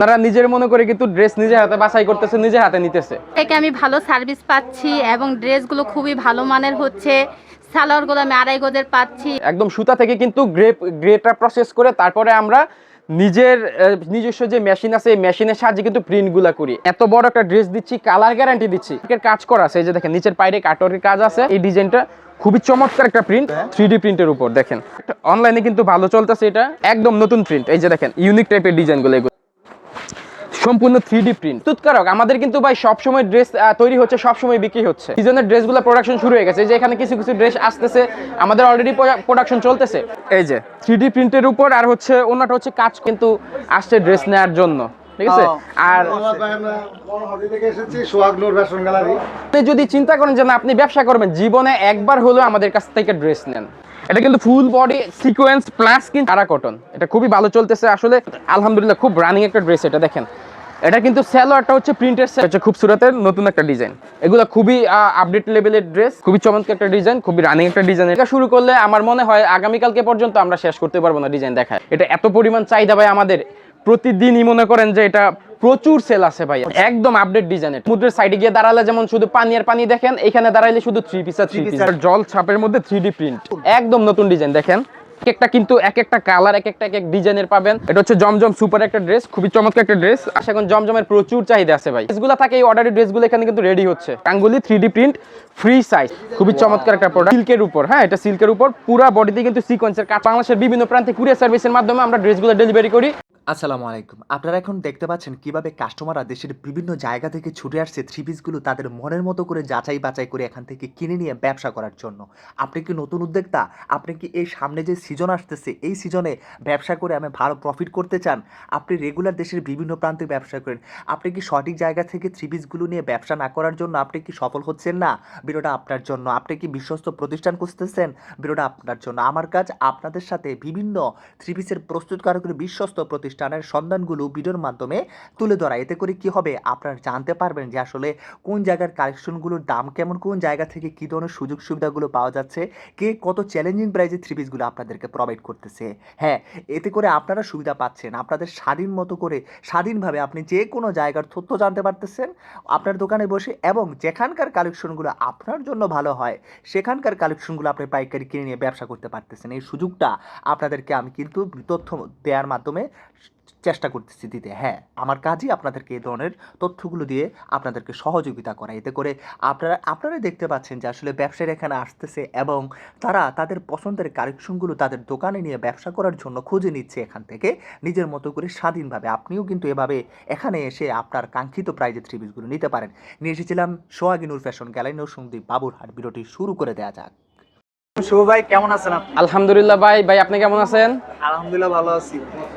তারা নিজের মনে করে কিন্তু ড্রেস নিজে হাতে বাছাই করতেছে নিজে হাতে নিতেছে। থেকে আমি ভালো সার্ভিস পাচ্ছি এবং ড্রেসগুলো খুবই ভালো মানের হচ্ছে। সালোয়ারগুলো আমি আড়াই গজের পাচ্ছি। একদম সুতা থেকে কিন্তু গ্রেপ গ্রেটা প্রসেস করে তারপরে আমরা নিজের নিজস্ব যে মেশিন আছে এই মেশিনের সাহায্যে কিন্তু প্রিন্টগুলা করি। এত বড় একটা ড্রেস দিচ্ছি কালার গ্যারান্টি দিচ্ছি। এর কাজ করা আছে এই যে দেখেন নিচের পাইরে কাটরের কাজ আছে। এই ডিজাইনটা খুবই চমৎকার একটা প্রিন্ট থ্রি ডি প্রিন্টের উপর দেখেন। অনলাইনে কিন্তু ভালো চলতেছে এটা। একদম নতুন প্রিন্ট এই যে দেখেন ইউনিক টাইপের ডিজাইনগুলো এগুলো। সম্পূর্ণ থ্রি ডি প্রিন্ট তুৎকারক আমাদের কিন্তু ভাই সবসময় ড্রেস তৈরি হচ্ছে সবসময় বিক্রি হচ্ছে। সিজনের ড্রেসগুলো প্রোডাকশন শুরু হয়ে গেছে। এই যে এখানে কিছু কিছু ড্রেস আসতেছে আমাদের অলরেডি প্রোডাকশন চলতেছে। এই যে থ্রি ডি প্রিন্টের উপর আর হচ্ছে অন্যটা হচ্ছে কাজ কিন্তু আসছে ড্রেস নেওয়ার জন্য। ঠিক আছে? আর আপনি যদি চিন্তা করেন যে না আপনি ব্যবসা করবেন জীবনে একবার হলেও আমাদের কাছ থেকে ড্রেস নেন। এটা কিন্তু ফুল বডি সিকোয়েন্স প্লাস কিন্তু কটন এটা খুবই ভালো চলতেছে। আসলে আলহামদুলিল্লাহ খুব রানিং একটা ড্রেস এটা দেখেন। এটা কিন্তু স্যালোয়ারটা হচ্ছে প্রিন্টের হচ্ছে খুব সুরাতের নতুন একটা ডিজাইন এগুলো খুবই আপডেট লেভেলের ড্রেস খুবই চমৎকার একটা ডিজাইন খুবই রানিং একটা ডিজাইন এটা শুরু করলে আমার মনে হয় আগামীকালকে পর্যন্ত আমরা শেষ করতে পারব না ডিজাইন দেখায়। এটা এত পরিমাণ চাহিদা ভাই আমাদের। প্রতিদিনই মনে করেন যে এটা প্রচুর সেল আছে ভাই। একদম আপডেট ডিজাইনের সমুদ্রের সাইডে গিয়ে দাঁড়ালে যেমন শুধু পানি আর পানি দেখেন এখানে দাঁড়াইলে শুধু থ্রি পিস আর থ্রি পিস জল ছাপের মধ্যে থ্রি প্রিন্ট একদম নতুন ডিজাইন দেখেন। একটা কিন্তু এক একটা কালার এক একটা এক এক ডিজাইনের পাবেন। এটা হচ্ছে জমজম সুপার একটা ড্রেস খুবই চমৎকার একটা ড্রেস এখন জমজমের প্রচুর চাহিদা আছে ভাই। ড্রেসগুলো থাকে, এই অর্ডারের ড্রেসগুলো এখানে কিন্তু রেডি হচ্ছে। কাঙ্গুলি থ্রি প্রিন্ট ফ্রি সাইজ খুবই চমৎকার একটা প্রোডাক্ট সিল্কের উপর হ্যাঁ এটা সিল্কের উপর। পুরো বডিতে কিন্তু সিকোয়েন্সের কাজ। বাংলাদেশের বিভিন্ন প্রান্তে কুরিয়ার সার্ভিসের মাধ্যমে আমরা ড্রেসগুলো ডেলিভারি করি। আসসালামু আলাইকুম। আপনারা এখন দেখতে পাচ্ছেন কীভাবে কাস্টমাররা দেশের বিভিন্ন জায়গা থেকে ছুটে আসছে থ্রি পিসগুলো তাদের মনের মতো করে যাচাই বাছাই করে এখান থেকে কিনে নিয়ে ব্যবসা করার জন্য। আপনি কি নতুন উদ্যোক্তা? আপনি কি এই সামনে যে সিজন আসতেছে, এই সিজনে ব্যবসা করে আমি ভালো প্রফিট করতে চান? আপনি রেগুলার দেশের বিভিন্ন প্রান্তে ব্যবসা করেন। আপনি কি সঠিক জায়গা থেকে থ্রি পিসগুলো নিয়ে ব্যবসা না করার জন্য আপনি কি সফল হচ্ছেন না? ভিডিওটা আপনার জন্য। আপনি কি বিশ্বস্ত প্রতিষ্ঠান খুঁজতেছেন? ভিডিওটা আপনার জন্য। আমার কাজ আপনাদের সাথে বিভিন্ন থ্রি পিসের প্রস্তুতকারকের বিশ্বস্ত প্রতিষ্ঠানের সন্ধানগুলো ভিডিওর মাধ্যমে তুলে ধরা। এতে করে কি হবে? আপনারা জানতে পারবেন যে আসলে কোন জায়গার কালেকশনগুলোর দাম কেমন, কোন জায়গা থেকে কী ধরনের সুযোগ সুবিধাগুলো পাওয়া যাচ্ছে, কে কত চ্যালেঞ্জিং প্রাইজে থ্রি পিসগুলো আপনাদেরকে প্রোভাইড করতেছে। হ্যাঁ এতে করে আপনারা সুবিধা পাচ্ছেন। আপনাদের স্বাধীন মতো করে, স্বাধীনভাবে আপনি যে কোনো জায়গার তথ্য জানতে পারতেছেন, আপনার দোকানে বসে এবং যেখানকার কালেকশনগুলো আপনার জন্য ভালো হয়, সেখানকার কালেকশনগুলো আপনি পাইকারি কিনে নিয়ে ব্যবসা করতে পারতেছেন। এই সুযোগটা আপনাদেরকে আমি কিন্তু তথ্য দেওয়ার মাধ্যমে চেষ্টা করতেছি দিতে। হ্যাঁ আমার কাজই আপনাদেরকে এই ধরনের তথ্যগুলো দিয়ে আপনাদেরকে সহযোগিতা করা। এতে করে আপনারা আপনারাই দেখতে পাচ্ছেন যে আসলে ব্যবসায়ীরা এখানে আসতেছে এবং তারা তাদের পছন্দের কালেকশনগুলো তাদের দোকানে নিয়ে ব্যবসা করার জন্য খুঁজে নিচ্ছে এখান থেকে। নিজের মতো করে স্বাধীনভাবে আপনিও কিন্তু এভাবে এখানে এসে আপনার কাঙ্ক্ষিত প্রাইজের থ্রি পিসগুলো নিতে পারেন। নিয়ে এসেছিলাম সোহাগিনুর ফ্যাশন গ্যালারি সন্দীপ বাবুরহাট ভিডিওটি শুরু করে দেওয়া যাক। শুভ ভাই কেমন আছেন আলহামদুলিল্লাহ ভাই ভাই আপনি কেমন আছেন? আলহামদুলিল্লাহ ভালো আছি।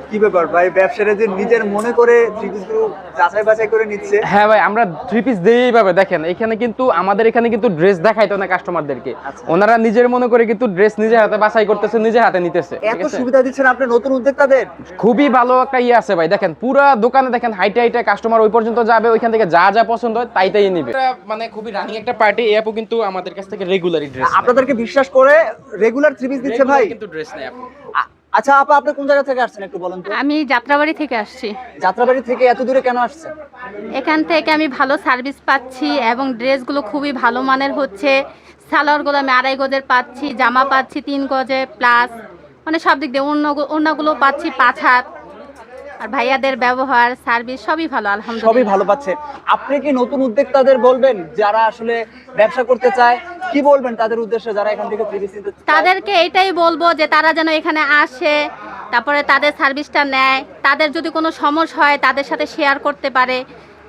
কি ব্যাপার ভাই ব্যবসাটা যে নিজের মনে করে থ্রি পিসগুলো যাচাই বাছাই করে নিচ্ছে? হ্যাঁ ভাই আমরা থ্রি পিস দিয়েই পাবে। দেখেন এখানে কিন্তু আমাদের এখানে কিন্তু ড্রেস দেখাইতো না কাস্টমারদেরকে আচ্ছা। ওনারা নিজের মনে করে কিন্তু ড্রেস নিজে হাতে বাছাই করতেছে নিজে হাতে নিতেছে। এত সুবিধা দিচ্ছেন আপনি নতুন উদ্যোক্তাদের? খুবই ভালো একটা ইয়ে আছে ভাই। দেখেন পুরা দোকানে দেখেন হাইটে হাইটে কাস্টমার ওই পর্যন্ত যাবে ওইখান থেকে যা যা পছন্দ হয় তাই তাই নিবে। এটা মানে খুবই রানিং একটা পার্টি এই অ্যাপও কিন্তু আমাদের কাছ থেকে রেগুলারই ড্রেস আপনাদেরকে বিশ্বাস করে রেগুলার থ্রি পিস দিচ্ছে ভাই? কিন্তু ড্রেস নেই আপনি আ- আচ্ছা আপা আপনি কোন জায়গা থেকে আসছেন একটু বলেন তো? আমি যাত্রাবাড়ি থেকে আসছি। যাত্রাবাড়ি থেকে এত দূরে কেন আসছেন? এখান থেকে আমি ভালো সার্ভিস পাচ্ছি এবং ড্রেসগুলো খুবই ভালো মানের হচ্ছে। সালোয়ারগুলো আমি আড়াই গজের পাচ্ছি জামা পাচ্ছি তিন গজে প্লাস মানে সব দিক দিয়ে অন্য অন্যগুলো পাচ্ছি পাঁচ হাত। আর ভাইয়াদের ব্যবহার সার্ভিস সবই ভালো আলহামদুলিল্লাহ। সবই ভালো পাচ্ছে। আপনি কি নতুন উদ্যোক্তাদের বলবেন যারা আসলে ব্যবসা করতে চায়? কি বলবেন তাদের উদ্দেশ্যে যারা এখান থেকে নিতে তাদেরকে এটাই বলব যে তারা যেন এখানে আসে তারপরে তাদের সার্ভিসটা নেয়। তাদের যদি কোনো সমস্যা হয় তাদের সাথে শেয়ার করতে পারে।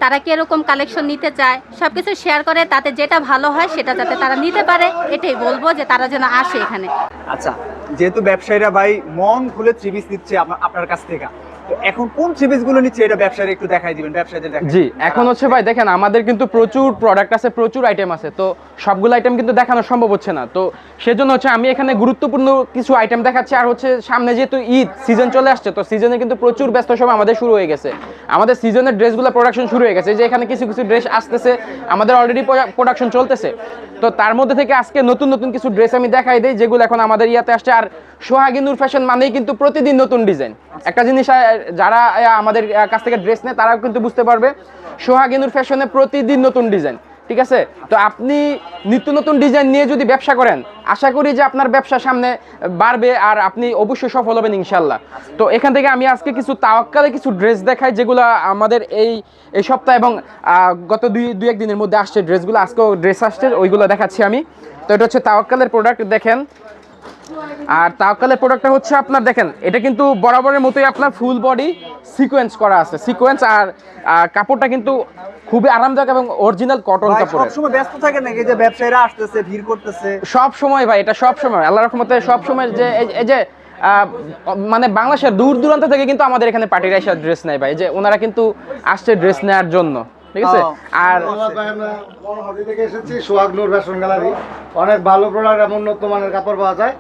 তারা কীরকম কালেকশন নিতে চায়? সব কিছু শেয়ার করে তাতে যেটা ভালো হয় সেটা যাতে তারা নিতে পারে। এটাই বলব যে তারা যেন আসে এখানে। আচ্ছা যেহেতু ব্যবসায়ীরা ভাই মন খুলে থ্রি পিস নিচ্ছে আপনার কাছ থেকে। এখন কোন থ্রি পিসগুলো নিচ্ছে এটা ব্যবসায়ী একটু দেখাই দিবেন ব্যবসায়ীদের দেখাই জি এখন হচ্ছে ভাই দেখেন আমাদের কিন্তু প্রচুর প্রোডাক্ট আছে প্রচুর আইটেম আছে তো সবগুলো আইটেম কিন্তু দেখানো সম্ভব হচ্ছে না। তো সেজন্য হচ্ছে আমি এখানে গুরুত্বপূর্ণ কিছু আইটেম দেখাচ্ছি আর হচ্ছে সামনে যেহেতু ঈদ সিজন চলে আসছে তো সিজনে কিন্তু প্রচুর ব্যস্ত সময় আমাদের শুরু হয়ে গেছে। আমাদের সিজনের ড্রেসগুলো প্রোডাকশন শুরু হয়ে গেছে যে এখানে কিছু কিছু ড্রেস আসতেছে আমাদের অলরেডি প্রোডাকশন চলতেছে। তো তার মধ্যে থেকে আজকে নতুন নতুন কিছু ড্রেস আমি দেখাই দিই যেগুলো এখন আমাদের ইয়াতে আসছে আর সোহাগী নূর ফ্যাশন মানেই কিন্তু প্রতিদিন নতুন ডিজাইন। একটা জিনিস যারা আমাদের কাছ থেকে ড্রেস নেয় তারাও কিন্তু বুঝতে পারবে সোহাগী নূর ফ্যাশনে প্রতিদিন নতুন ডিজাইন ঠিক আছে? তো আপনি নিত্য নতুন ডিজাইন নিয়ে যদি ব্যবসা করেন আশা করি যে আপনার ব্যবসা সামনে বাড়বে আর আপনি অবশ্যই সফল হবেন ইনশাল্লাহ তো এখান থেকে আমি আজকে কিছু তাওয়াক্কালে কিছু ড্রেস দেখাই যেগুলো আমাদের এই এই সপ্তাহ এবং গত দুই দুই এক দিনের মধ্যে আসছে ড্রেসগুলো আজকেও ড্রেস আসছে ওইগুলো দেখাচ্ছি আমি। তো এটা হচ্ছে তাওয়াক্কালের প্রোডাক্ট দেখেন। আর তাওকালের প্রোডাক্টটা হচ্ছে আপনার দেখেন এটা কিন্তু বরাবরের মতোই আপনার ফুল বডি সিকোয়েন্স করা আছে। সিকোয়েন্স আর কাপড়টা কিন্তু খুবই আরামদায়ক এবং অরিজিনাল কটন কাপড় কাপড়ের। সবসময় ব্যস্ত থাকে নাকি? যে ব্যবসায়ীরা আসতেছে ভিড় করতেছে। সব সময় ভাই এটা সব সময় আল্লাহর রহমতে সব সময় যে এই- যে মানে বাংলাদেশের দূর দূরান্ত থেকে কিন্তু আমাদের এখানে পার্টির এসে ড্রেস নেয় ভাই। যে ওনারা কিন্তু আসছে ড্রেস নেওয়ার জন্য। ঠিক আছে? আর থেকে এসেছি সোহাগ নূর ফ্যাশন গ্যালারি। অনেক ভালো প্রোডাক্ট এবং উন্নত মানের কাপড় পাওয়া যায়?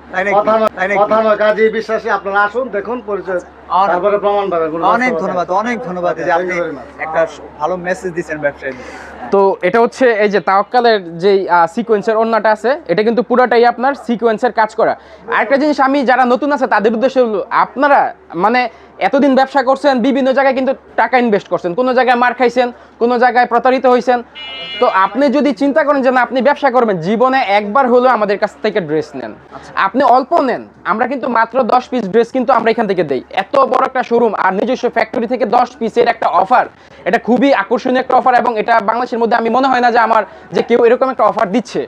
কথা নয় কাজী বিশ্বাসী আপনারা আসুন দেখুন পরিচয় অনেক- তারপরে প্রমাণ কোনো অনেক ধন্যবাদ অনেক ধন্যবাদ যে আপনি. একটা ভালো মেসেজ দিচ্ছেন ব্যবসায়ীদের তো এটা হচ্ছে এই যে তাওয়াক্কালের যে সিকোয়েন্সের ওন্নাটা আছে এটা কিন্তু পুরোটাই আপনার সিকোয়েন্সের কাজ করা। আরেকটা জিনিস আমি যারা নতুন আছে তাদের উদ্দেশ্যে হলো, আপনারা মানে এতদিন ব্যবসা করছেন বিভিন্ন জায়গায় কিন্তু টাকা ইনভেস্ট করছেন। কোনো জায়গায় মার খাইছেন কোনো জায়গায় প্রতারিত হয়েছেন তো আপনি যদি চিন্তা করেন যে না আপনি ব্যবসা করবেন জীবনে একবার হলেও আমাদের কাছ থেকে ড্রেস নেন। আপনি অল্প নেন আমরা কিন্তু মাত্র দশ পিস ড্রেস কিন্তু আমরা এখান থেকে দেই। এত বড় একটা শোরুম আর নিজস্ব ফ্যাক্টরি থেকে দশ পিসের একটা অফার এটা খুবই আকর্ষণীয় একটা অফার এবং এটা বাংলাদেশের মধ্যে আমি মনে হয় না যে আমার যে কেউ এরকম একটা অফার দিচ্ছে।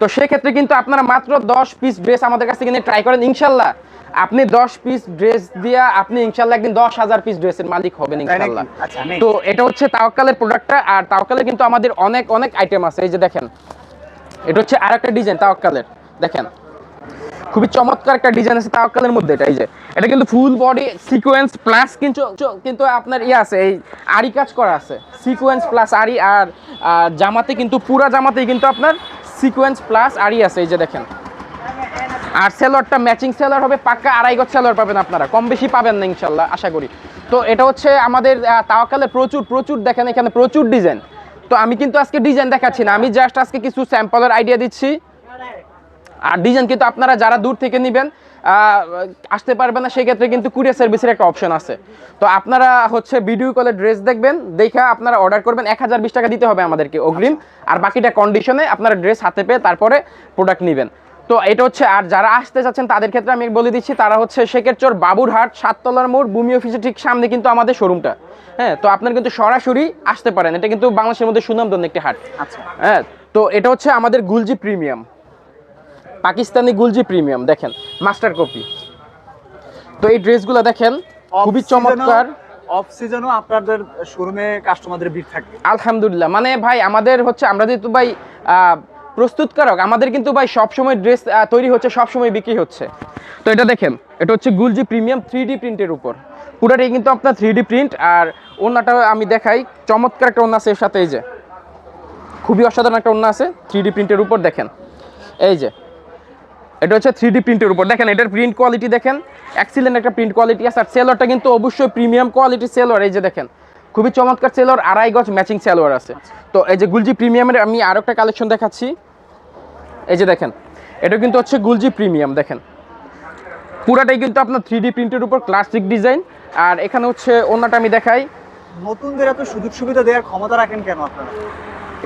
তো সেক্ষেত্রে কিন্তু আপনারা মাত্র দশ পিস ড্রেস আমাদের কাছ থেকে ট্রাই করেন ইনশাল্লাহ। আপনি দশ পিস ড্রেস দিয়া আপনি ইনশাল্লাহ একদিন দশ হাজার পিস ড্রেসের মালিক হবেন ইনশাল্লাহ। আচ্ছা, তো এটা হচ্ছে তাওয়াক্কালের প্রোডাক্টটা আর তাওয়াক্কালের কিন্তু আমাদের অনেক অনেক আইটেম আছে। এই যে দেখেন এটা হচ্ছে আর একটা ডিজাইন তাওয়াক্কালের। দেখেন খুবই চমৎকার একটা ডিজাইন আছে তাওয়াক্কালের মধ্যে এটা এই যে। এটা কিন্তু ফুল বডি সিকোয়েন্স প্লাস কিন্তু কিন্তু আপনার ইয়ে আছে এই আরি কাজ করা আছে। সিকোয়েন্স প্লাস আরি আর জামাতে কিন্তু পুরা জামাতেই কিন্তু আপনার সিকোয়েন্স প্লাস আরি আছে এই যে দেখেন। আর সেলরটা ম্যাচিং সেলর হবে পাক্কা আড়াই গজ সেলর পাবেন আপনারা কম বেশি পাবেন না ইনশাল্লাহ আশা করি। তো এটা হচ্ছে আমাদের আহ, তাওয়াক্কালে প্রচুর প্রচুর দেখেন এখানে প্রচুর ডিজাইন তো আমি কিন্তু আজকে ডিজাইন দেখাচ্ছি না আমি জাস্ট আজকে কিছু স্যাম্পলের আইডিয়া দিচ্ছি। আর ডিজাইন কিন্তু আপনারা যারা দূর থেকে নেবেন আসতে পারবেন না সেক্ষেত্রে কিন্তু কুরিয়ার সার্ভিসের একটা অপশন আছে। তো আপনারা হচ্ছে ভিডিও কলে ড্রেস দেখবেন দেখে আপনারা অর্ডার করবেন এক হাজার বিশ টাকা দিতে হবে আমাদেরকে অগ্রিম। আর বাকিটা কন্ডিশনে আপনারা ড্রেস হাতে পেয়ে তারপরে প্রোডাক্ট নেবেন। তো এটা হচ্ছে আর যারা আসতে চাচ্ছেন তাদের ক্ষেত্রে আমি বলে দিচ্ছি তারা হচ্ছে শেখেরচর বাবুরহাট সাততলার মোড় ভূমি অফিসের ঠিক সামনে কিন্তু আমাদের শোরুমটা হ্যাঁ তো আপনারা কিন্তু সরাসরি আসতে পারেন। এটা কিন্তু বাংলাদেশের মধ্যে সুনামধন্য একটি হাট। আচ্ছা। হ্যাঁ তো এটা হচ্ছে আমাদের গুলজি প্রিমিয়াম পাকিস্তানি গুলজি প্রিমিয়াম দেখেন মাস্টার কপি। তো এই ড্রেসগুলো দেখেন খুবই চমৎকার। অফ সিজনও আপনাদের শোরুমে কাস্টমারদের ভিড় থাকে আলহামদুলিল্লাহ মানে ভাই আমাদের হচ্ছে আমরা যেহেতু ভাই প্রস্তুতকারক আমাদের কিন্তু ভাই সবসময় ড্রেস তৈরি হচ্ছে সবসময় বিক্রি হচ্ছে। তো এটা দেখেন এটা হচ্ছে গুলজি প্রিমিয়াম থ্রি প্রিন্টের উপর। পুরাটাই কিন্তু আপনার থ্রি প্রিন্ট আর ওনাটা আমি দেখাই চমৎকার একটা ওনা আছে এর সাথে এই যে। খুবই অসাধারণ একটা ওনা আছে থ্রি ডি প্রিন্টের উপর দেখেন। এই যে এটা হচ্ছে থ্রি ডি প্রিন্টের উপর। দেখেন এটার প্রিন্ট কোয়ালিটি দেখেন এক্সিলেন্ট একটা প্রিন্ট কোয়ালিটি আছে। আর সেলরটা কিন্তু অবশ্যই প্রিমিয়াম কোয়ালিটি সেলর এই যে দেখেন খুবই চমৎকার সেলর আড়াই গজ ম্যাচিং সেলোয়ার আছে। তো এই যে গুলজি প্রিমিয়ামের আমি আরও একটা কালেকশন দেখাচ্ছি। এই যে দেখেন এটা কিন্তু হচ্ছে গুলজি প্রিমিয়াম দেখেন। পুরাটাই কিন্তু আপনার থ্রি ডি প্রিন্টের উপর ক্লাসিক ডিজাইন আর এখানে হচ্ছে অন্যটা আমি দেখাই। নতুনদের এত সুযোগ সুবিধা দেওয়ার ক্ষমতা রাখেন কেন আপনারা?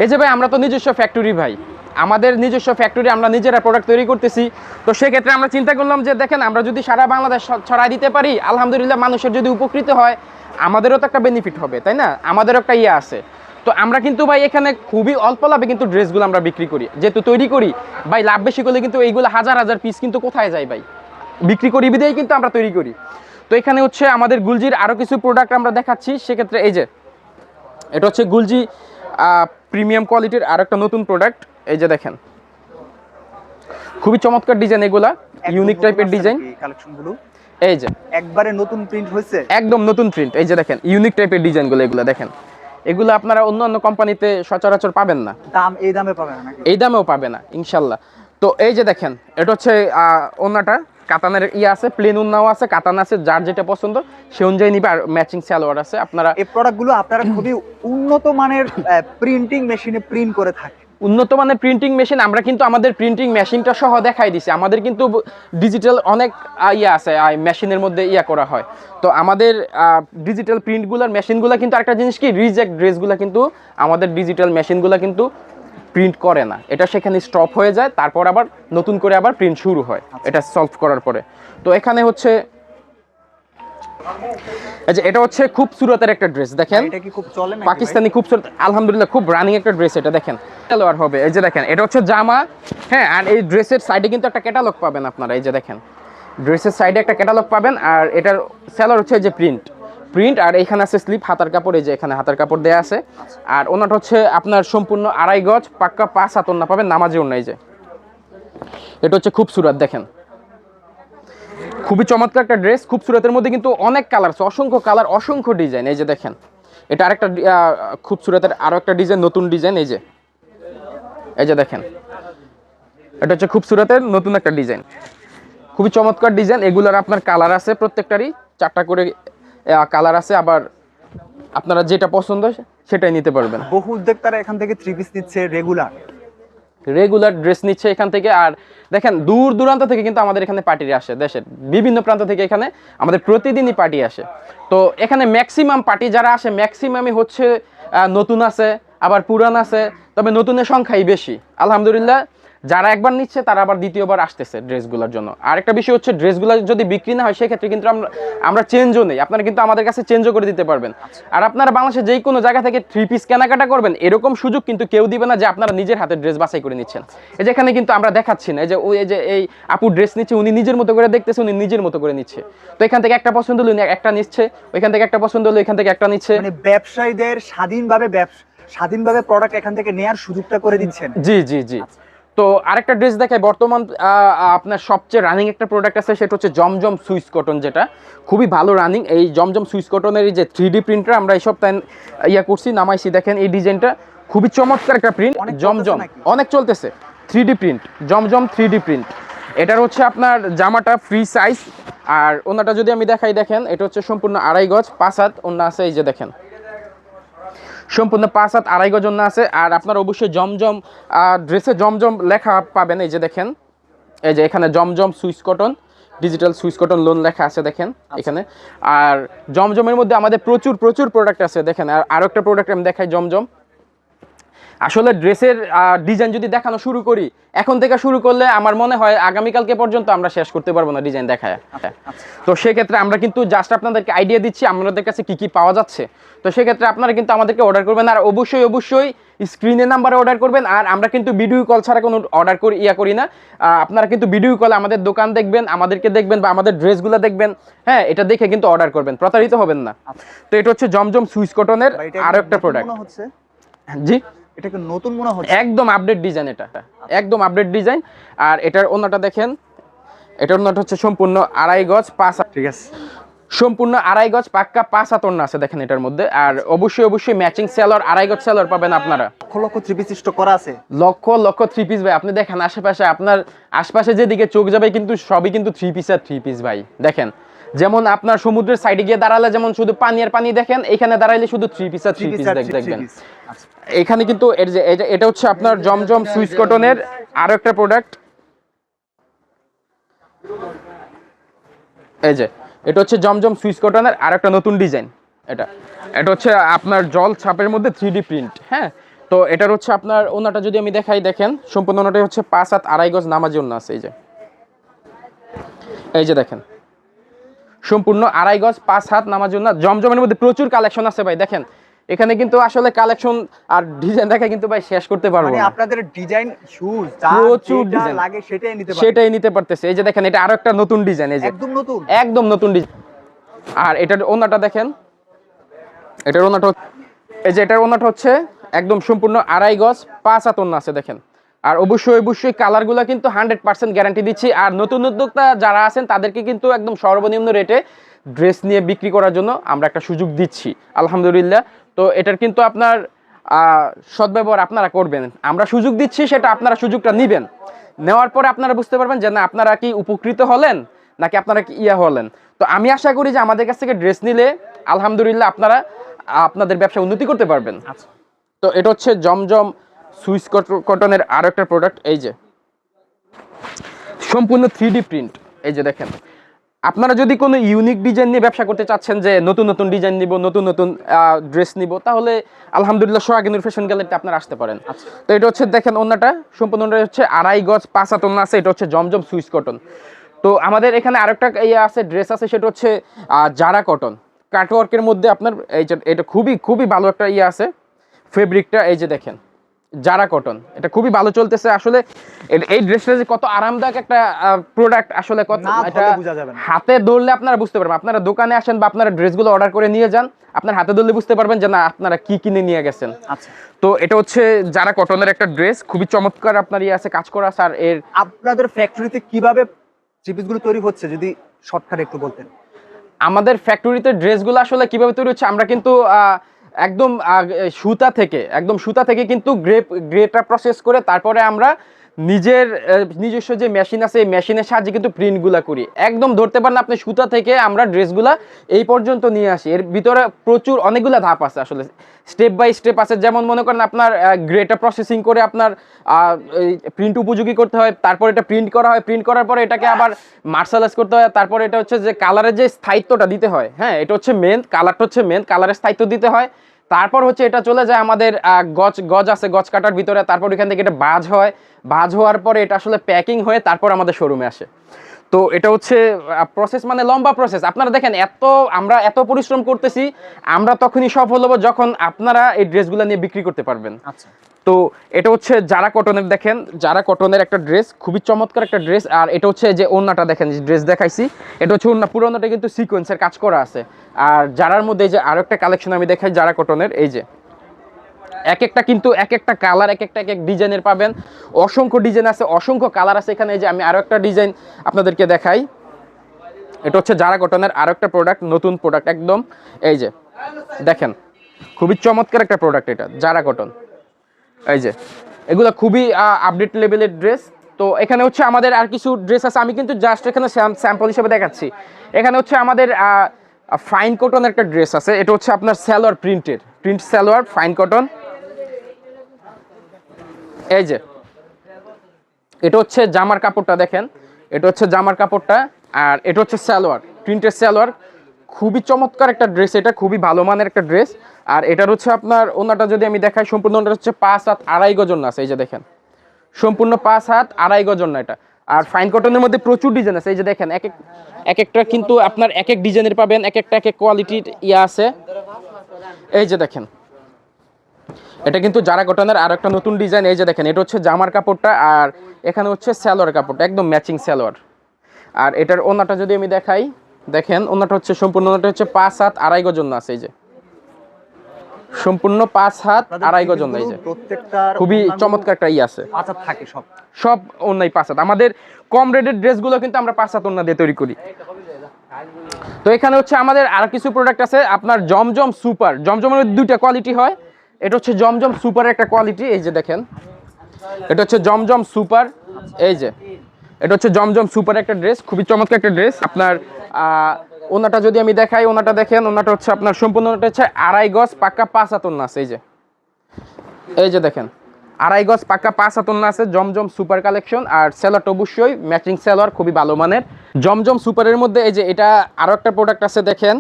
এই যে ভাই আমরা তো নিজস্ব ফ্যাক্টরি ভাই। আমাদের নিজস্ব ফ্যাক্টরি আমরা নিজেরা প্রোডাক্ট তৈরি করতেছি। তো সেক্ষেত্রে আমরা চিন্তা করলাম যে, দেখেন, আমরা যদি সারা বাংলাদেশ ছড়াই দিতে পারি, আলহামদুলিল্লাহ মানুষের যদি উপকৃত হয়, আমাদেরও তো একটা বেনিফিট হবে, তাই না? আমাদেরও একটা ইয়ে আছে। তো আমরা কিন্তু ভাই এখানে খুবই অল্প লাভে কিন্তু ড্রেসগুলো আমরা বিক্রি করি। যেহেতু তৈরি করি, ভাই লাভ বেশি করলে কিন্তু এইগুলো হাজার হাজার পিস কিন্তু কোথায় যায় ভাই? বিক্রি করি বিদেই কিন্তু আমরা তৈরি করি। তো এখানে হচ্ছে আমাদের গুলজির আরও কিছু প্রোডাক্ট আমরা দেখাচ্ছি, সেক্ষেত্রে এই যে, এটা হচ্ছে গুলজি প্রিমিয়াম কোয়ালিটির আর একটা নতুন প্রোডাক্ট এই যে দেখেন। খুবই চমৎকার ডিজাইন এগুলা ইউনিক টাইপের ডিজাইন এই যে। একবারে নতুন প্রিন্ট হয়েছে? একদম নতুন প্রিন্ট এই যে দেখেন ইউনিক টাইপের ডিজাইনগুলো এগুলো দেখেন। এগুলো আপনারা অন্য অন্য কোম্পানিতে সচরাচর পাবেন না। দাম এই দামে পাবেন না এই দামেও পাবে না ইনশাল্লাহ। তো এই যে দেখেন এটা হচ্ছে ওনাটা। কাতানের ইয়ে আছে প্লেন উন্নাও আছে কাতান আছে যার যেটা পছন্দ সে অনুযায়ী নিবে। আর ম্যাচিং সালোয়ার আছে আপনারা এই প্রোডাক্টগুলো আপনারা খুবই উন্নত মানের প্রিন্টিং মেশিনে প্রিন্ট করে থাকে উন্নত মানের প্রিন্টিং মেশিন আমরা কিন্তু আমাদের প্রিন্টিং মেশিনটা সহ দেখাই দিছি। আমাদের কিন্তু ডিজিটাল অনেক ইয়ে আছে মেশিনের মধ্যে ইয়া করা হয়। তো আমাদের ডিজিটাল প্রিন্টগুলোর মেশিনগুলো কিন্তু একটা জিনিস কি রিজেক্ট ড্রেসগুলো কিন্তু আমাদের ডিজিটাল মেশিনগুলো কিন্তু প্রিন্ট করে না। এটা সেখানে স্টপ হয়ে যায় তারপর আবার নতুন করে আবার প্রিন্ট শুরু হয়। এটা সলভ করার পরে। তো এখানে হচ্ছে যে এটা হচ্ছে খুব সুরতের একটা ড্রেস দেখেন। এটা কি খুব চলে না পাকিস্তানি খুব সুরত আলহামদুলিল্লাহ খুব রানিং একটা ড্রেস এটা দেখেন। ক্যালোয়ার হবে এই যে দেখেন এটা হচ্ছে জামা হ্যাঁ আর এই ড্রেসের সাইডে কিন্তু একটা ক্যাটালগ পাবেন আপনারা এই যে দেখেন। ড্রেসের সাইডে একটা ক্যাটালগ পাবেন আর এটার সেলার হচ্ছে এই যে প্রিন্ট প্রিন্ট আর এখানে আছে স্লিপ হাতার কাপড় এই যে এখানে হাতার কাপড় দেয়া আছে। আর ওনাটা হচ্ছে আপনার সম্পূর্ণ আড়াই গজ পাক্কা পাঁচ হাত ওনা পাবেন নামাজি ওনা এই যে। এটা হচ্ছে খুব সুরাত দেখেন। খুবই চমৎকার একটা ড্রেস খুব সুরতের মধ্যে কিন্তু অনেক কালার অসংখ্য কালার অসংখ্য ডিজাইন এই যে দেখেন। এটা আরেকটা খুব সুরতের আরও একটা ডিজাইন নতুন ডিজাইন এই যে। এই যে দেখেন। এটা হচ্ছে খুব সুরতের নতুন একটা ডিজাইন খুবই চমৎকার ডিজাইন এগুলোর আপনার কালার আছে প্রত্যেকটারই। চারটা করে কালার আছে, আবার আপনারা যেটা পছন্দ সেটাই নিতে পারবেন। বহু উদ্যোক্তারা এখান থেকে থ্রি পিস নিচ্ছে রেগুলার রেগুলার ড্রেস নিচ্ছে এখান থেকে। আর দেখেন, দূর দূরান্ত থেকে কিন্তু আমাদের এখানে পার্টি আসে দেশের। বিভিন্ন প্রান্ত থেকে এখানে আমাদের প্রতিদিনই পার্টি আসে। তো এখানে ম্যাক্সিমাম পার্টি যারা আসে ম্যাক্সিমামই হচ্ছে নতুন আছে, আবার পুরান আছে, তবে নতুনের সংখ্যাই বেশি। আলহামদুলিল্লাহ যারা একবার নিচ্ছে তারা আবার দ্বিতীয়বার আসতেছে ড্রেসগুলোর জন্য। আরেকটা বিষয় হচ্ছে ড্রেসগুলো যদি বিক্রি না হয় সেক্ষেত্রে কিন্তু আমরা আমরা চেঞ্জও নেই। আপনারা কিন্তু আমাদের কাছে চেঞ্জও করে দিতে পারবেন। আর আপনারা বাংলাদেশের যেই কোনো জায়গা থেকে থ্রি পিস কেনাকাটা করবেন এরকম সুযোগ কিন্তু কেউ দিবে না যে আপনারা নিজের হাতে ড্রেস বাছাই করে নিচ্ছেন। এই যে এখানে কিন্তু আমরা দেখাচ্ছি না এই যে ওই যে এই আপু ড্রেস নিচ্ছে উনি নিজের মতো করে দেখতেছে উনি নিজের মতো করে নিচ্ছে। তো এখান থেকে একটা পছন্দ হলো উনি একটা নিচ্ছে ওইখান থেকে একটা পছন্দ হলো এখান থেকে একটা নিচ্ছে। মানে ব্যবসায়ীদের স্বাধীনভাবে ব্যবসা স্বাধীনভাবে প্রোডাক্ট এখান থেকে নেয়ার সুযোগটা করে দিচ্ছেন। জি জি জি। তো আরেকটা ড্রেস দেখাই। বর্তমান আপনার সবচেয়ে রানিং একটা প্রোডাক্ট আছে সেটা হচ্ছে জমজম সুইস কটন যেটা। খুবই ভালো রানিং এই জমজম সুইস কটনের এই যে থ্রি ডি প্রিন্টার আমরা এই সপ্তাহে ইয়া করছি নামাইছি। দেখেন এই ডিজাইনটা। খুবই চমৎকার একটা প্রিন্ট অনেক জমজম। অনেক চলতেছে। Three D print Zamzam three D print এটার হচ্ছে আপনার জামাটা ফ্রি সাইজ আর ওনাটা যদি আমি দেখাই দেখেন এটা হচ্ছে সম্পূর্ণ আড়াই গজ পাঁচ হাত। অন্য আছে এই যে দেখেন। সম্পূর্ণ পাঁচ হাত আড়াইগো জন্য আছে। আর আপনার অবশ্যই জমজম ড্রেসে জমজম লেখা পাবেন। এই যে দেখেন এই যে এখানে Zamzam Swiss cotton digital Swiss cotton lawn লেখা আছে দেখেন এখানে। আর জমজমের মধ্যে আমাদের প্রচুর প্রচুর প্রোডাক্ট আছে দেখেন। আর আরও একটা প্রোডাক্ট আমি দেখাই জমজম। আসলে ড্রেসের ডিজাইন যদি দেখানো শুরু করি এখন থেকে শুরু করলে আমার মনে হয় আগামীকালকে পর্যন্ত আমরা শেষ করতে পারব না ডিজাইন দেখায়। তো সেক্ষেত্রে আমরা কিন্তু জাস্ট আপনাদেরকে আইডিয়া দিচ্ছি আমাদের কাছে কি কি পাওয়া যাচ্ছে। তো সেক্ষেত্রে আপনারা কিন্তু আমাদেরকে অর্ডার করবেন আর অবশ্যই অবশ্যই স্ক্রিনের নাম্বারে অর্ডার করবেন আর আমরা কিন্তু ভিডিও কল ছাড়া কোনো অর্ডার করি ইয়া করি না। আপনারা কিন্তু ভিডিও কলে আমাদের দোকান দেখবেন আমাদেরকে দেখবেন বা আমাদের ড্রেসগুলো দেখবেন হ্যাঁ এটা দেখে কিন্তু অর্ডার করবেন প্রতারিত হবেন না। তো এটা হচ্ছে জমজম সুইস কটনের বা এটা আরও একটা প্রোডাক্ট হচ্ছে। জি? এটা কি নতুন মনে হচ্ছে? একদম আপডেট ডিজাইন এটা। একদম আপডেট ডিজাইন আর এটার অন্যটা দেখেন এটার অন্যটা হচ্ছে সম্পূর্ণ আড়াই গজ পাঁচ ঠিক আছে। সম্পূর্ণ আড়াই গজ পাক্কা পাঁচ আছে দেখেন এটার মধ্যে। আর অবশ্যই অবশ্যই ম্যাচিং সেলর আড়াই গজ সেলর পাবেন আপনারা। Lakh lakh three piece stock করা আছে। লক্ষ লক্ষ থ্রি পিস ভাই। আপনি দেখেন আশেপাশে আপনার আশপাশে যেদিকে চোখ যাবে কিন্তু সবই কিন্তু থ্রি পিস আর থ্রি পিস ভাই। দেখেন যেমন আপনার সমুদ্রের সাইডে গিয়ে দাঁড়ালে যেমন শুধু পানি আর পানি দেখেন এখানে দাঁড়াইলে শুধু থ্রি পিস আর থ্রি পিস দেখবেন। এখানে কিন্তু এটা- হচ্ছে আপনার জমজম সুইস কটনের আরও একটা প্রোডাক্ট এই যে, এটা হচ্ছে জমজম সুইস কটনের আর একটা নতুন ডিজাইন, এটা। এটা হচ্ছে আপনার জল ছাপের মধ্যে থ্রি প্রিন্ট হ্যাঁ? তো এটার হচ্ছে আপনার ওনাটা যদি আমি দেখাই, দেখেন, সম্পূর্ণ ওনাটা হচ্ছে পাঁচ হাত আড়াই গজ নামাজি ওনা আছে, এই যে। এই যে দেখেন, সম্পূর্ণ আড়াই গজ পাঁচ হাত নামাজি ওনা। জমজমের মধ্যে প্রচুর কালেকশন আছে ভাই, দেখেন। এখানে কিন্তু আসলে কালেকশন আর ডিজাইন দেখা কিন্তু ভাই শেষ করতে পারব মানে না। আপনাদের ডিজাইন শুজ প্রচুর design। লাগে সেটাই নিতে সেটাই নিতে পারতেছে। এই যে দেখেন এটা আরও একটা নতুন ডিজাইন এই যে। একদম নতুন। একদম নতুন ডিজাইন আর এটার ওনাটা দেখেন। এটার ওনাটা এই যে এটার ওনাটা হচ্ছে একদম সম্পূর্ণ আড়াই গজ পাঁচ হাত ওনা আছে দেখেন। আর অবশ্যই অবশ্যই কালারগুলো কিন্তু হান্ড্রেড পার্সেন্ট গ্যারান্টি দিচ্ছি। আর নতুন উদ্যোক্তা যারা আছেন তাদেরকে কিন্তু একদম সর্বনিম্ন রেটে ড্রেস নিয়ে বিক্রি করার জন্য আমরা একটা সুযোগ দিচ্ছি। আলহামদুলিল্লাহ। তো এটার কিন্তু আপনার সদ্ব্যবহার আপনারা করবেন। আমরা সুযোগ দিচ্ছি সেটা আপনারা সুযোগটা নেবেন। নেওয়ার পরে আপনারা বুঝতে পারবেন যে না আপনারা কি উপকৃত হলেন নাকি আপনারা কি ইয়া হলেন। তো আমি আশা করি যে আমাদের কাছ থেকে ড্রেস নিলে আলহামদুলিল্লাহ আপনারা আপনাদের ব্যবসা উন্নতি করতে পারবেন। আচ্ছা। তো এটা হচ্ছে জমজম সুইস কটনের আরও একটা প্রোডাক্ট এই যে। সম্পূর্ণ থ্রি প্রিন্ট এই যে দেখেন। আপনারা যদি কোনো ইউনিক ডিজাইন নিয়ে ব্যবসা করতে চাচ্ছেন যে নতুন নতুন ডিজাইন নিব নতুন নতুন ড্রেস নিব তাহলে আলহামদুলিল্লাহ সোহাগিনুর ফ্যাশন গ্যালারিতে আপনারা আসতে পারেন। তো এটা হচ্ছে দেখেন ওনাটা সম্পূর্ণ হচ্ছে আড়াই গজ পাঁচ হাত ওনা আছে এটা হচ্ছে জমজম সুইচ কটন। তো আমাদের এখানে আরেকটা ইয়ে আছে ড্রেস আছে সেটা হচ্ছে জারা কটন। কাটওয়ার্কের মধ্যে আপনার এই যে এটা খুবই খুবই ভালো একটা ইয়ে আছে। ফেব্রিকটা এই যে দেখেন। Zara cotton. এটা খুবই ভালো চলতেছে। আসলে এই ড্রেসটা যে কত আরামদায়ক একটা প্রোডাক্ট আসলে কত এটা। হাতে ধরলে আপনারা বুঝতে পারবেন। আপনারা দোকানে আসেন বা আপনারা ড্রেসগুলো অর্ডার করে নিয়ে যান আপনার হাতে ধরলে বুঝতে পারবেন যে না আপনারা কি কিনে নিয়ে গেছেন। আচ্ছা। তো এটা হচ্ছে যারা কটনের একটা ড্রেস। খুবই চমৎকার আপনার ইয়ে আছে কাজ করা আর এর আপনাদের ফ্যাক্টরিতে কীভাবে থ্রি পিসগুলো তৈরি হচ্ছে যদি শর্টকাটে একটু বলতেন? আমাদের ফ্যাক্টরিতে ড্রেসগুলো আসলে কীভাবে তৈরি হচ্ছে আমরা কিন্তু আহ, একদম সুতা থেকে একদম সুতা থেকে কিন্তু গ্রেপ গ্রেটা প্রসেস করে তারপরে আমরা নিজের নিজস্ব যে মেশিন আছে, এই মেশিনের সাহায্যে কিন্তু প্রিন্টগুলা করি। একদম ধরতে পারেন আপনি সুতা থেকে আমরা ড্রেসগুলা এই পর্যন্ত নিয়ে আসি। এর ভিতরে প্রচুর অনেকগুলো ধাপ আছে আসলে। স্টেপ বাই স্টেপ আছে। যেমন মনে করেন আপনার গ্রেটা প্রসেসিং করে আপনার প্রিন্ট উপযোগী করতে হয়, তারপর এটা প্রিন্ট করা হয়। প্রিন্ট করার পরে এটাকে আবার মার্শালাইজ করতে হয়। তারপর এটা হচ্ছে যে কালারের যে স্থায়িত্বটা দিতে হয়। হ্যাঁ এটা হচ্ছে মেন কালারটা হচ্ছে মেন কালারের স্থায়িত্ব দিতে হয়। তারপর হচ্ছে এটা চলে যায় আমাদের গজ গজ আছে গজ কাটার ভিতরে, তারপর ওইখান থেকে এটা বাজ হয়। বাজ হওয়ার পরে এটা আসলে প্যাকিং হয়ে তারপর আমাদের শোরুমে আসে। তো এটা হচ্ছে প্রসেস মানে লম্বা প্রসেস আপনারা দেখেন, এত আমরা এত পরিশ্রম করতেছি, আমরা তখনই সফল হব যখন আপনারা এই ড্রেসগুলো নিয়ে বিক্রি করতে পারবেন। আচ্ছা। তো এটা হচ্ছে যারা কটনের দেখেন, যারা কটনের একটা ড্রেস খুবই চমৎকার একটা ড্রেস আর এটা হচ্ছে যে ওন্নাটা দেখেন, যে ড্রেস দেখাইছি, এটা হচ্ছে ওন্না, পুরোনোটা কিন্তু সিকোয়েন্সের কাজ করা আছে। আর যারার মধ্যে যে আরও একটা কালেকশন আমি দেখাই, যারা কটনের এই যে, এক একটা কিন্তু এক একটা কালার এক একটা এক এক ডিজাইনের পাবেন। অসংখ্য ডিজাইন আছে, অসংখ্য কালার আছে এখানে যে আমি আরও একটা ডিজাইন আপনাদেরকে দেখাই। এটা হচ্ছে যারা কটনের আরও একটা প্রোডাক্ট নতুন প্রোডাক্ট একদম, এই যে, দেখেন, খুবই চমৎকার একটা প্রোডাক্ট এটা, যারা কটন এই যে, এগুলো খুবই আপডেট লেভেলের ড্রেস তো এখানে হচ্ছে আমাদের আর কিছু ড্রেস আছে। আমি কিন্তু জাস্ট এখানে স্যাম্পল হিসেবে দেখাচ্ছি। এখানে হচ্ছে আমাদের ফাইন কটন একটা ড্রেস আছে। এটা হচ্ছে আপনার স্যালোয়ার প্রিন্টের প্রিন্ট স্যালোয়ার ফাইন কটন এই যে, এটা হচ্ছে জামার কাপড়টা দেখেন। এটা হচ্ছে জামার কাপড়টা আর এটা হচ্ছে সালোয়ার। প্রিন্টের সালোয়ার। খুবই চমৎকার একটা ড্রেস এটা খুবই ভালো মানের একটা ড্রেস আর এটার হচ্ছে আপনার ওনাটা যদি আমি দেখাই, সম্পূর্ণ ওনাটা হচ্ছে পাঁচ হাত আড়াই গজন আছে এই যে দেখেন। সম্পূর্ণ পাঁচ হাত আড়াই গজন না এটা। আর ফাইন কটনের মধ্যে প্রচুর ডিজাইন আছে, এই যে দেখেন, এক এক এক একটা কিন্তু আপনার এক এক ডিজাইনের পাবেন, এক একটা, এক এক কোয়ালিটির ইয়ে আছে। এই যে দেখেন। এটা কিন্তু যারা কটনের আর একটা নতুন ডিজাইন এই যে দেখেন, এটা হচ্ছে জামার কাপড়টা আর এখানে হচ্ছে স্যালোয়ার কাপড়টা, একদম ম্যাচিং স্যালোয়ার আর এটার ওনাটা যদি আমি দেখাই দেখেন ওনাটা হচ্ছে সম্পূর্ণ ওনাটা হচ্ছে পাঁচ হাত আড়াই গজন আছে এই যে। সম্পূর্ণ পাঁচ হাত আড়াই গজন এই যে। খুবই চমৎকার একটা ই আছে। থাকে সব। সব অন্যায় পাঁচ হাত। আমাদের কম রেটের ড্রেসগুলো কিন্তু আমরা পাঁচ হাত অন্য দিয়ে তৈরি করি। তো এখানে হচ্ছে আমাদের আর কিছু প্রোডাক্ট আছে। আপনার জমজম সুপার। জমজমের দুইটা কোয়ালিটি হয়। এটা হচ্ছে জমজম সুপার একটা কোয়ালিটি এই যে দেখেন। এটা হচ্ছে জমজম সুপার। এই যে। এটা হচ্ছে জমজম সুপার একটা ড্রেস খুবই চমৎকার একটা ড্রেস আপনার ওনাটা যদি আমি দেখাই ওনাটা দেখেন ওনাটা হচ্ছে আপনার সম্পূর্ণ ওনাটা হচ্ছে আড়াই গজ পাক্কা পাঁচ ওন্না আছে এই যে। এই যে দেখেন আড়াই গজ পাক্কা পাঁচ হাত ওন্না আছে জমজম সুপার কালেকশন আর সেলারটা অবশ্যই ম্যাচিং সেলার খুবই ভালো মানের। জমজম সুপারের মধ্যে এই যে এটা আরও একটা প্রোডাক্ট আছে দেখেন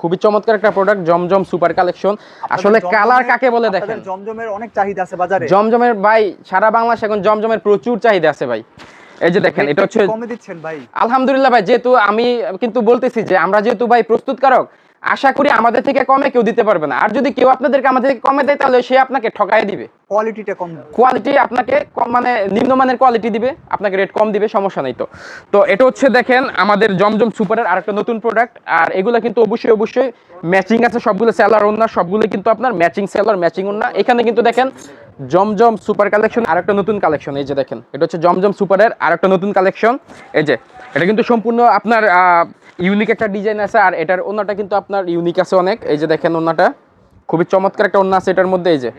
খুবই চমৎকার একটা প্রোডাক্ট জমজম সুপার কালেকশন। আসলে কালার কাকে বলে দেখেন? জমজমের অনেক চাহিদা আছে বাজারে। জমজমের ভাই সারা বাংলাদেশ এখন জমজমের প্রচুর চাহিদা আছে ভাই। এই যে দেখেন এটা হচ্ছে কমে দিচ্ছেন ভাই। আলহামদুলিল্লাহ ভাই যেহেতু আমি কিন্তু বলতেছি যে আমরা যেহেতু ভাই প্রস্তুতকারক আশা করি আমাদের থেকে কমে কেউ দিতে পারবে না। আর যদি কেউ আপনাদেরকে আমাদের থেকে কমে দেয় তাহলে সে আপনাকে ঠকাই দিবে। কোয়ালিটিটা কম। কোয়ালিটি আপনাকে কম মানে নিম্নমানের কোয়ালিটি দিবে আপনাকে রেট কম দিবে সমস্যা নেই তো। তো এটা হচ্ছে দেখেন আমাদের জমজম সুপারের আরেকটা নতুন প্রোডাক্ট আর এগুলো কিন্তু অবশ্যই অবশ্যই ম্যাচিং আছে সবগুলো সেলার ওন্না সবগুলো কিন্তু আপনার ম্যাচিং সেলার ম্যাচিং ওন্না এখানে কিন্তু দেখেন জমজম সুপার কালেকশন আর একটা নতুন কালেকশন এই যে দেখেন। এটা হচ্ছে জমজম সুপারের আরেকটা নতুন কালেকশন। এই যে এটা কিন্তু সম্পূর্ণ আপনার ইউনিক একটা ডিজাইন আছে আর এটার ওন্নাটা কিন্তু আপনার ইউনিক আছে অনেক। এই যে দেখেন ওন্নাটা। খুবই চমৎকার একটা ওন্না আছে এটার মধ্যে এই যে।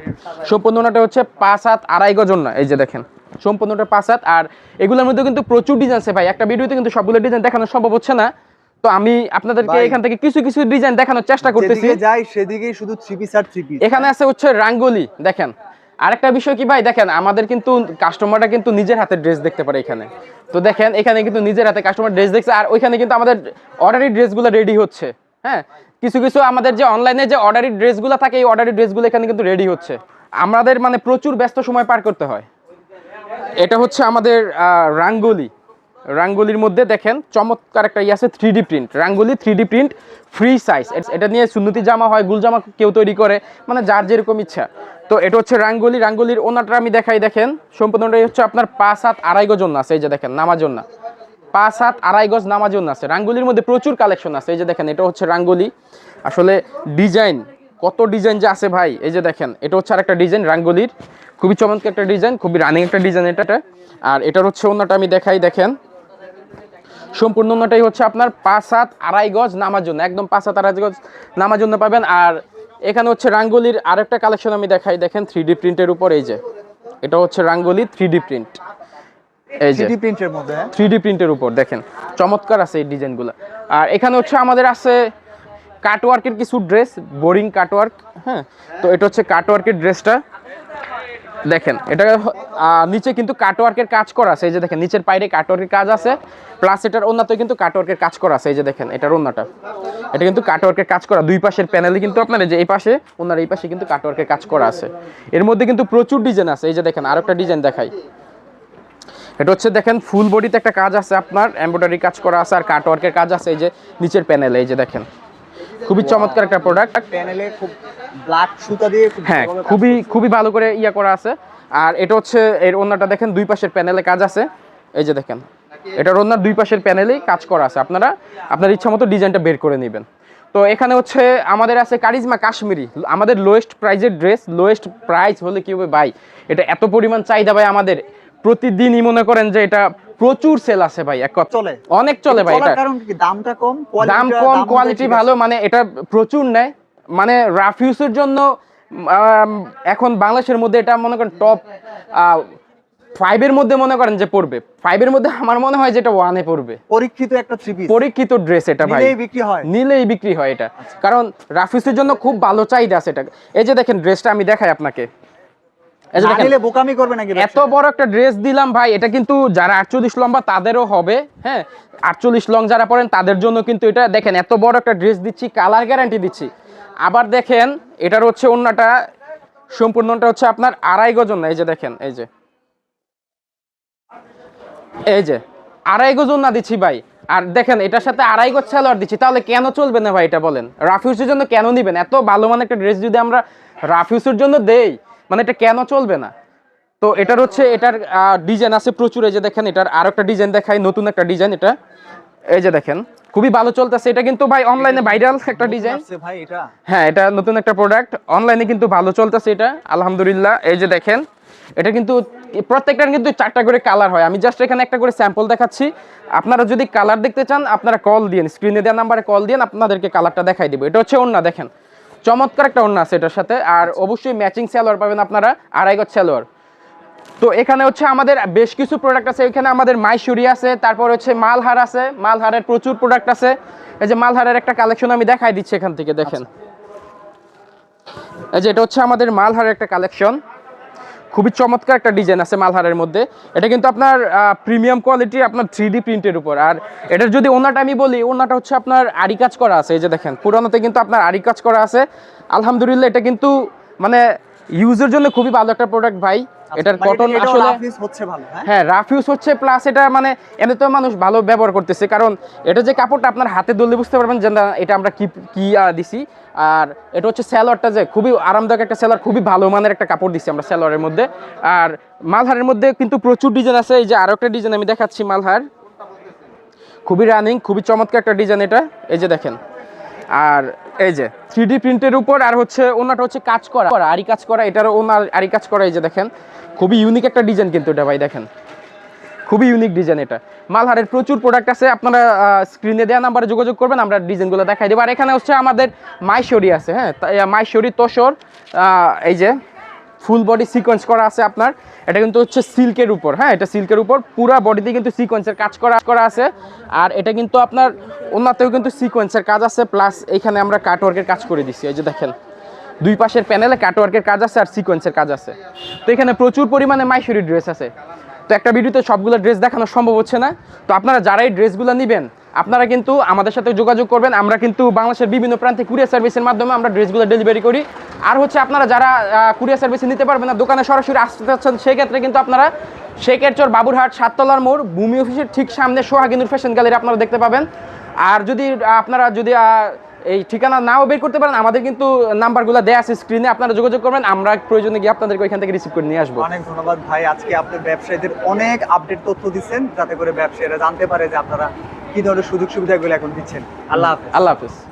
সম্পূর্ণ হচ্ছে পাঁচ হাত আড়াই গজ ওন্না এই যে দেখেন। সম্পূর্ণটা পাঁচ হাত আর এগুলোর মধ্যে কিন্তু প্রচুর ডিজাইন আছে ভাই। একটা ভিডিওতে কিন্তু সবগুলো ডিজাইন দেখানো সম্ভব হচ্ছে না। তো আমি আপনাদেরকে এখান থেকে কিছু কিছু ডিজাইন দেখানোর চেষ্টা করতেছি। যাই সেদিকেই শুধু থ্রি পিস আর থ্রি পিস এখানে আছে হচ্ছে রাঙ্গোলি দেখেন। আরেকটা বিষয় কি ভাই, দেখেন আমাদের কিন্তু কাস্টমাররা কিন্তু নিজের হাতে ড্রেস দেখতে পারে এখানে। তো দেখেন, এখানে কিন্তু নিজের হাতে কাস্টমার ড্রেস দেখছে, আর ওইখানে কিন্তু আমাদের অর্ডারি ড্রেসগুলো রেডি হচ্ছে। হ্যাঁ কিছু কিছু আমাদের যে অনলাইনে যে অর্ডারি ড্রেসগুলো থাকে, এই অর্ডারি ড্রেসগুলো এখানে কিন্তু রেডি হচ্ছে। আমাদের মানে প্রচুর ব্যস্ত সময় পার করতে হয়। এটা হচ্ছে আমাদের রাঙ্গোলি। রাঙ্গোলির মধ্যে দেখেন, চমৎকার একটা ইয়ে আছে three print Rangoli three print free size এটা নিয়ে সুন্নতি জামা হয় গুল জামা কেউ তৈরি করে মানে যার যেরকম ইচ্ছা। তো এটা হচ্ছে রাঙ্গোলি, রাঙ্গোলির ওনাটা আমি দেখাই, দেখেন। সম্পূর্ণটাই হচ্ছে আপনার পাঁচ হাত আড়াই গজ ওন্না আছে, এই যে দেখেন, নামাজ ওন্না পাঁচ হাত আড়াই গজ নামাজ ওন্না আছে। রাঙ্গোলির মধ্যে প্রচুর কালেকশন আছে, এই যে দেখেন, এটা হচ্ছে রাঙ্গোলি। আসলে ডিজাইন, কত ডিজাইন যে আছে ভাই, এই যে দেখেন, এটা হচ্ছে আরেকটা ডিজাইন রাঙ্গোলির। খুবই চমৎকার একটা ডিজাইন, খুবই রানিং একটা ডিজাইন এটা। আর এটার হচ্ছে অন্যটা আমি দেখাই, দেখেন। সম্পূর্ণ অন্যটাই হচ্ছে আপনার পাঁচ হাত আড়াই গজ নামার জন্য একদম পাঁচ হাত আড়াই গজ নামার জন্য পাবেন। আর এখানে হচ্ছে রাঙ্গুলির আরেকটা কালেকশন আমি দেখাই দেখেন থ্রি ডি প্রিন্টের উপর এই যে। এটা হচ্ছে রাঙ্গুলি থ্রি ডি প্রিন্ট এই যে। থ্রি প্রিন্টের মধ্যে? থ্রি ডি প্রিন্টের উপর দেখেন। চমৎকার আছে এই ডিজাইনগুলো। আর এখানে হচ্ছে আমাদের আছে কাটওয়ার্কের কিছু ড্রেস বোরিং কাটওয়ার্ক হ্যাঁ? তো এটা হচ্ছে কাটওয়ার্কের ড্রেসটা দেখেন, এটা নিচে কিন্তু কাটওয়ার্কের কাজ করা আছে। এই যে দেখেন, নিচের পাইরে কাটওয়ার্কের কাজ আছে প্লাস এটার ওন্নাতে কিন্তু কাটওয়ার্কের কাজ করা আছে। এই যে দেখেন, এটার অন্যটা এটা কিন্তু কাটওয়ার্কের কাজ করা। দুই পাশের প্যানেলে কিন্তু আপনার যে এই পাশে ওনার এই পাশে কিন্তু কাটওয়ার্কের কাজ করা আছে। এর মধ্যে কিন্তু প্রচুর ডিজাইন আছে। এই যে দেখেন, আরেকটা ডিজাইন দেখাই। এটা হচ্ছে দেখেন ফুল বডিতে একটা কাজ আছে আপনার এমব্রয়ডারি কাজ করা আছে, আর কাটওয়ার্কের কাজ আছে এই যে নিচের প্যানেলে এই যে দেখেন। খুবই চমৎকার একটা প্রোডাক্ট প্যানেলে খুব ব্ল্যাক সুতা দিয়ে হ্যাঁ খুবই খুবই ভালো করে ইয়া করা আছে। আর এটা হচ্ছে এর ওনাটা দেখেন দুই পাশের প্যানেলে কাজ আছে। এই যে দেখেন এটার ওনার দুই পাশের প্যানেলেই কাজ করা আছে। আপনারা আপনার ইচ্ছা মতো ডিজাইনটা বের করে নেবেন। তো এখানে হচ্ছে আমাদের আছে কারিজমা কাশ্মীরি। আমাদের লোয়েস্ট প্রাইজের ড্রেস লোয়েস্ট প্রাইস হলে কি হবে ভাই? এটা এত পরিমাণ চাহিদা ভাই আমাদের। প্রতিদিনই মনে করেন যে এটা প্রচুর সেল আছে ভাই এক কথা। চলে। অনেক চলে ভাই এটা। কারণ কি? দামটা কম দাম কম কোয়ালিটি ভালো মানে এটা প্রচুর নেয়। মানে রাফিউসের জন্য এখন বাংলাদেশের মধ্যে এটা মনে করেন টপ ফাইভের মধ্যে মনে করেন যে পড়বে। ফাইভের মধ্যে আমার মনে হয় যেটা ওয়ানে পড়বে। পরীক্ষিত একটা থ্রি পিস পরীক্ষিত ড্রেস এটা ভাই। নিলেই বিক্রি হয়। নিলেই বিক্রি হয় এটা। কারণ রাফিউসের জন্য খুব ভালো চাহিদা আছে এটা এই যে দেখেন ড্রেসটা আমি দেখাই আপনাকে এই যে না দেখেন নিলে বোকামি করবে নাকি এত বড় একটা ড্রেস দিলাম ভাই এটা কিন্তু যারা আটচল্লিশ লম্বা তাদেরও হবে হ্যাঁ? আটচল্লিশ লং যারা পরেন তাদের জন্য কিন্তু এটা দেখেন এত বড় একটা ড্রেস দিচ্ছি কালার গ্যারান্টি দিচ্ছি। আবার দেখেন এটার হচ্ছে অন্যটা সম্পূর্ণটা হচ্ছে আপনার আড়াই গজ না এই যে দেখেন এই যে। এই যে আড়াই গজ না দিচ্ছি ভাই। আর দেখেন এটার সাথে আড়াই গজ সালোয়ার দিচ্ছি তাহলে কেন চলবে না ভাই এটা বলেন? রাফিউসের জন্য কেন নিবেন? এত ভালো মানে একটা ড্রেস যদি আমরা রাফিউসের জন্য দেই মানে এটা কেন চলবে না? তো এটার হচ্ছে এটার ডিজাইন আছে প্রচুর এই যে দেখেন এটার আর একটা ডিজাইন দেখায় নতুন একটা ডিজাইন এটা। এই যে দেখেন খুবই ভালো চলতেছে এটা কিন্তু ভাই অনলাইনে ভাইরাল একটা ডিজাইন ভাই এটা। হ্যাঁ এটা নতুন একটা প্রোডাক্ট অনলাইনে কিন্তু ভালো চলতেছে এটা আলহামদুলিল্লাহ। এই যে দেখেন এটা কিন্তু প্রত্যেকটার কিন্তু চারটা করে কালার হয়। আমি জাস্ট এখানে একটা করে স্যাম্পল দেখাচ্ছি। আপনারা যদি কালার দেখতে চান আপনারা কল দিন স্ক্রিনে দেওয়া নাম্বারে কল দিন আপনাদেরকে কালারটা দেখাই দিব। এটা হচ্ছে ওন্না দেখেন। চমৎকার একটা অন্য আছে এটার সাথে আর অবশ্যই ম্যাচিং স্যালোয়ার পাবেন আপনারা আড়াই গজ স্যালোয়ার তো এখানে হচ্ছে আমাদের বেশ কিছু প্রোডাক্ট আছে এখানে আমাদের মাইশুরি আছে তারপর হচ্ছে মালহার আছে মালহারের প্রচুর প্রোডাক্ট আছে। এই যে মালহারের একটা কালেকশন আমি দেখাই দিচ্ছি এখান থেকে দেখেন। এই যে এটা হচ্ছে আমাদের মালহারের একটা কালেকশন খুবই চমৎকার একটা ডিজাইন আছে মালহারের মধ্যে। এটা কিন্তু আপনার প্রিমিয়াম কোয়ালিটি আপনার থ্রি ডি প্রিন্টের উপর। আর এটার যদি ওনাটা আমি বলি, ওনাটা হচ্ছে আপনার আড়ি কাজ করা আছে, এই যে দেখেন, পুরানোতে কিন্তু আপনার আড়ি কাজ করা আছে। আলহামদুলিল্লাহ, এটা কিন্তু মানে ইউজের জন্য খুবই ভালো একটা প্রোডাক্ট ভাই। এটার মানে কটন আসলে হচ্ছে ভালো হ্যাঁ? হ্যাঁ রাফ ইউজ হচ্ছে প্লাস এটা মানে এমনিতেও মানুষ ভালো ব্যবহার করতেছে। কারণ এটা যে কাপড়টা আপনার হাতে ধরলে বুঝতে পারবেন যে না এটা আমরা কি কি দিছি। আর এটা হচ্ছে স্যালোয়ারটা যে খুবই আরামদায়ক একটা স্যালোয়ার খুবই ভালো মানের একটা কাপড় দিছি আমরা স্যালোয়ারের মধ্যে। আর মালহারের মধ্যে কিন্তু প্রচুর ডিজাইন আছে। এই যে আরও একটা ডিজাইন আমি দেখাচ্ছি মালহার। খুবই রানিং খুবই চমৎকার একটা ডিজাইন এটা। এই যে দেখেন। আর এই যে থ্রি প্রিন্টের উপর আর হচ্ছে ওনাটা হচ্ছে কাজ করা। আরি কাজ করা এটারও ওনার আরি কাজ করা, এই যে দেখেন। খুবই ইউনিক একটা ডিজাইন কিন্তু এটা ভাই, দেখেন। খুবই ইউনিক ডিজাইন এটা। মালহারের প্রচুর প্রোডাক্ট আছে, আপনারা স্ক্রিনে দেওয়া নাম্বারে যোগাযোগ করবেন, আমরা ডিজাইনগুলো দেখাই দেবো। আর এখানে হচ্ছে আমাদের মাইশরি আছে হ্যাঁ? মাইশরি তসর এই যে ফুল বডি সিকোয়েন্স করা আছে আপনার। এটা কিন্তু হচ্ছে সিল্কের উপর হ্যাঁ এটা সিল্কের উপর। পুরো বডিতে কিন্তু সিকোয়েন্সের কাজ করা করা আছে। আর এটা কিন্তু আপনার ওনাতেও কিন্তু সিকোয়েন্সের কাজ আছে প্লাস এখানে আমরা কাটওয়ার্কের কাজ করে দিচ্ছি এই যে দেখেন। দুই পাশের প্যানেলে কাটওয়ার্কের কাজ আছে আর সিকোয়েন্সের কাজ আছে। তো এখানে প্রচুর পরিমাণে মাইশরি ড্রেস আছে। তো একটা ভিডিওতে সবগুলো ড্রেস দেখানো সম্ভব হচ্ছে না। তো আপনারা যারা এই ড্রেসগুলো নেবেন আপনারা কিন্তু আমাদের সাথে যোগাযোগ করবেন। আমরা কিন্তু বাংলাদেশের বিভিন্ন প্রান্তে কুরিয়ার সার্ভিসের মাধ্যমে আমরা ড্রেসগুলো ডেলিভারি করি। আর হচ্ছে আপনারা যারা কুরিয়ার সার্ভিসে নিতে পারবেন না, দোকানে সরাসরি আসতে চাচ্ছেন, সেক্ষেত্রে কিন্তু আপনারা শেখেরচর বাবুরহাট সাততলার মোড়, ভূমি অফিসের ঠিক সামনে সোহাগিনুর ফ্যাশন গ্যালারি আপনারা দেখতে পাবেন। আর যদি আপনারা যদি এই ঠিকানা নাও বের করতে পারেন, আমাদের কিন্তু নাম্বারগুলো দেয়া আছে স্ক্রিনে, আপনারা যোগাযোগ করবেন। আমরা প্রয়োজনে গিয়ে আপনাদেরকে ওইখান থেকে রিসিভ করে নিয়ে আসব। অনেক ধন্যবাদ ভাই। আজকে আপনার ব্যবসায়ীদের অনেক আপডেট তথ্য দিচ্ছেন, যাতে করে ব্যবসায়ীরা জানতে পারে যে আপনারা কি ধরনের সুযোগ সুবিধাগুলো এখন দিচ্ছেন? আল্লাহ হাফেজ। আল্লাহ হাফিজ।